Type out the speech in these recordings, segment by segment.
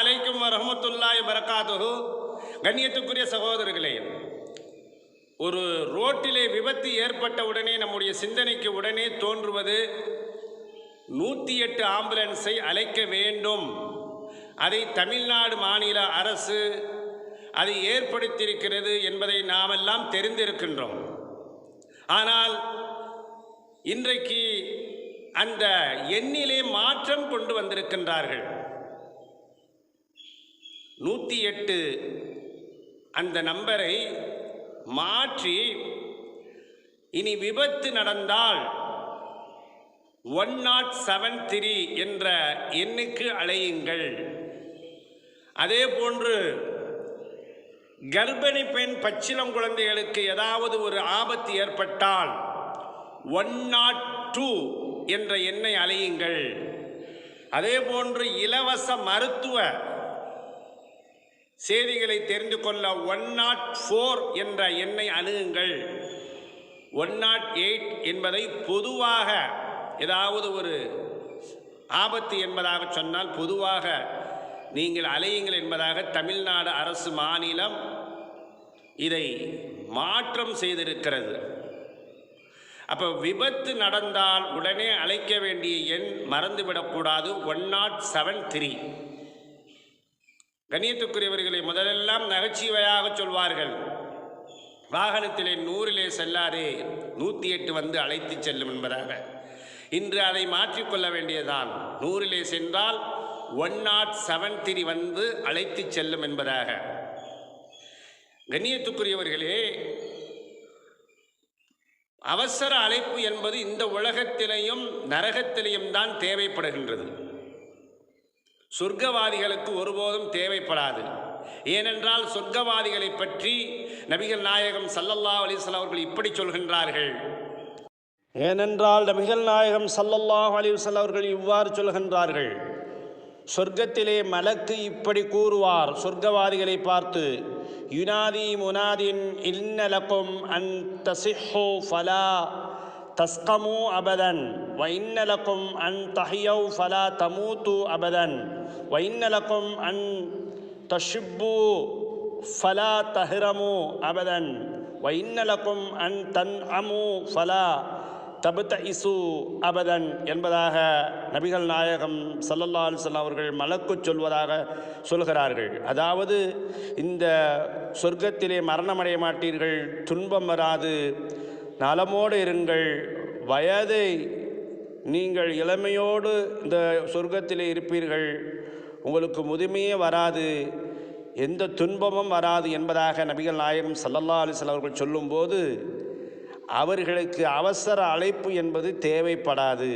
அலைக்கும் ரஹமத்துல்லாய் பரக்காதுஹு கண்ணியத்துக்குரிய சகோதரர்களே ஒரு ரோட்டிலே விபத்து ஏற்பட்ட உடனே நம்முடைய சிந்தனைக்கு உடனே தோன்றுவது நூற்றி எட்டு ஆம்புலன்ஸை அழைக்க வேண்டும். அதை தமிழ்நாடு மாநில அரசு அதை ஏற்படுத்தியிருக்கிறது என்பதை நாமெல்லாம் தெரிந்திருக்கின்றோம். ஆனால் இன்றைக்கு அந்த எண்ணிலே மாற்றம் கொண்டு வந்திருக்கின்றார்கள். நூற்றி எட்டு அந்த நம்பரை மாற்றி இனி விபத்து நடந்தால் ஒன் நாட் செவன் த்ரீ என்ற எண்ணுக்கு அழையுங்கள் அதே போன்று கர்ப்பிணி பெண் பச்சிளம் குழந்தைகளுக்கு ஏதாவது ஒரு ஆபத்து ஏற்பட்டால் ஒன் நாட் டூ என்ற எண்ணை அலையுங்கள். அதே போன்று இலவச மருத்துவ செய்திகளை தெரிந்து கொள்ள ஒன் நாட் ஃபோர் என்ற எண்ணை அணுகுங்கள். ஒன் நாட் எயிட் என்பதை பொதுவாக ஏதாவது ஒரு ஆபத்து என்பதாக சொன்னால் பொதுவாக நீங்கள் அலையுங்கள் என்பதாக தமிழ்நாடு அரசு மாநிலம் இதை மாற்றம் செய்திருக்கிறது. அப்போ விபத்து நடந்தால் உடனே அழைக்க வேண்டிய எண் மறந்துவிடக்கூடாது ஒன் நாட் செவன் த்ரீ கண்ணியத்துக்குரியவர்களை முதலெல்லாம் நகைச்சுவையாக சொல்வார்கள். வாகனத்திலே நூறிலே செல்லாதே நூற்றி எட்டு வந்து அழைத்து செல்லும் என்பதாக. இன்று அதை மாற்றிக்கொள்ள வேண்டியதான் நூறிலே சென்றால் ஒன் நாட் செவன் த்ரீ வந்து அழைத்து செல்லும் என்பதாக. கண்ணியத்துக்குரியவர்களே அவசர அழைப்பு என்பது இந்த உலகத்திலேயும் நரகத்திலேயும் தான் தேவைப்படுகின்றது. சொர்க்கவாதிகளுக்கு ஒருபோதும் தேவைப்படாது. ஏனென்றால் சொர்க்கவாதிகளை பற்றி நபிகள் நாயகம் சல்லல்லா அலிஸ்லாம் அவர்கள் இப்படி சொல்கின்றார்கள். ஏனென்றால் நபிகள் நாயகம் சல்லல்லாஹ் அலிவசல் அவர்கள் இவ்வாறு சொல்கின்றார்கள். சொர்க்கத்திலே மலக்கு இப்படி கூறுவார். சொர்க்கவாதிகளை பார்த்து யுனாதி முனாதின் இன்னலக்கும் an தசிஹோ Falah தஸ்கமு அபதன் வைன்னலக்கும் an தஹியவ் Falah தமூத்து அபதன் வைன்னலக்கும் an தஷிப்பு Falah தஹ்ரமு அபதன் வைன்னலக்கும் an தன் அமு ஃபலா தபுத்த இசு அபதன் என்பதாக நபிகள் நாயகம் சல்லல்லா அலுவலம் அவர்கள் மலக்கு சொல்வதாக சொல்கிறார்கள். அதாவது இந்த சொர்க்கத்திலே மரணமடைய மாட்டீர்கள் துன்பம் வராது நலமோடு இருங்கள். வயதை நீங்கள் இளமையோடு இந்த சொர்க்கத்திலே இருப்பீர்கள். உங்களுக்கு முதுமையே வராது. எந்த துன்பமும் வராது என்பதாக நபிகள் நாயகம் சல்லல்லா அலிஸ்லாம் அவர்கள் சொல்லும்போது அவர்களுக்கு அவசர அழைப்பு என்பது தேவைப்படாது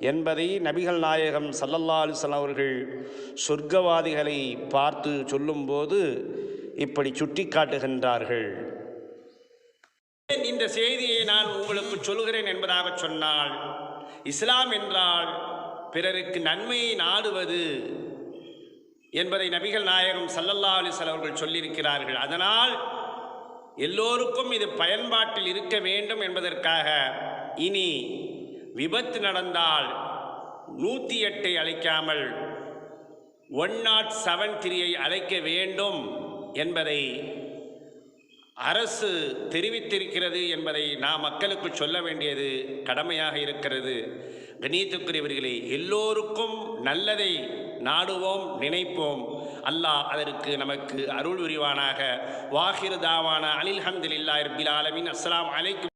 என்பதை நபிகள் நாயகம் சல்லல்லா அலிஸ்லாம் அவர்கள் சொர்க்கவாதிகளை பார்த்து சொல்லும்போது இப்படி சுட்டி காட்டுகின்றார்கள் இந்த செய்தியை நான் உங்களுக்கு சொல்கிறேன் என்பதாக சொன்னால் இஸ்லாம் என்றால் பிறருக்கு நன்மையை நாடுவது என்பதை நபிகள் நாயகம் சல்லல்லா அலிஸ்லாம் அவர்கள் சொல்லியிருக்கிறார்கள். அதனால் எல்லோருக்கும் இது பயன்பாட்டில் இருக்க வேண்டும் என்பதற்காக இனி விபத்து நடந்தால் நூற்றி எட்டை அழைக்காமல் ஒன் நாட் செவன் த்ரீயை அழைக்க வேண்டும் என்பதை அரசு தெரிவித்திருக்கிறது என்பதை நாம் மக்களுக்கு சொல்ல வேண்டியது கடமையாக இருக்கிறது. கணியத்துக்குரியவர்களே எல்லோருக்கும் நல்லதை நாடுவோம் நினைப்போம். அல்லாஹ் அதற்கு நமக்கு அருள் விரிவானாக வாஹிர் தாவான அனில் இல்லா இருபில் ஆலமின். அஸ்லாம் அலைக்கும்.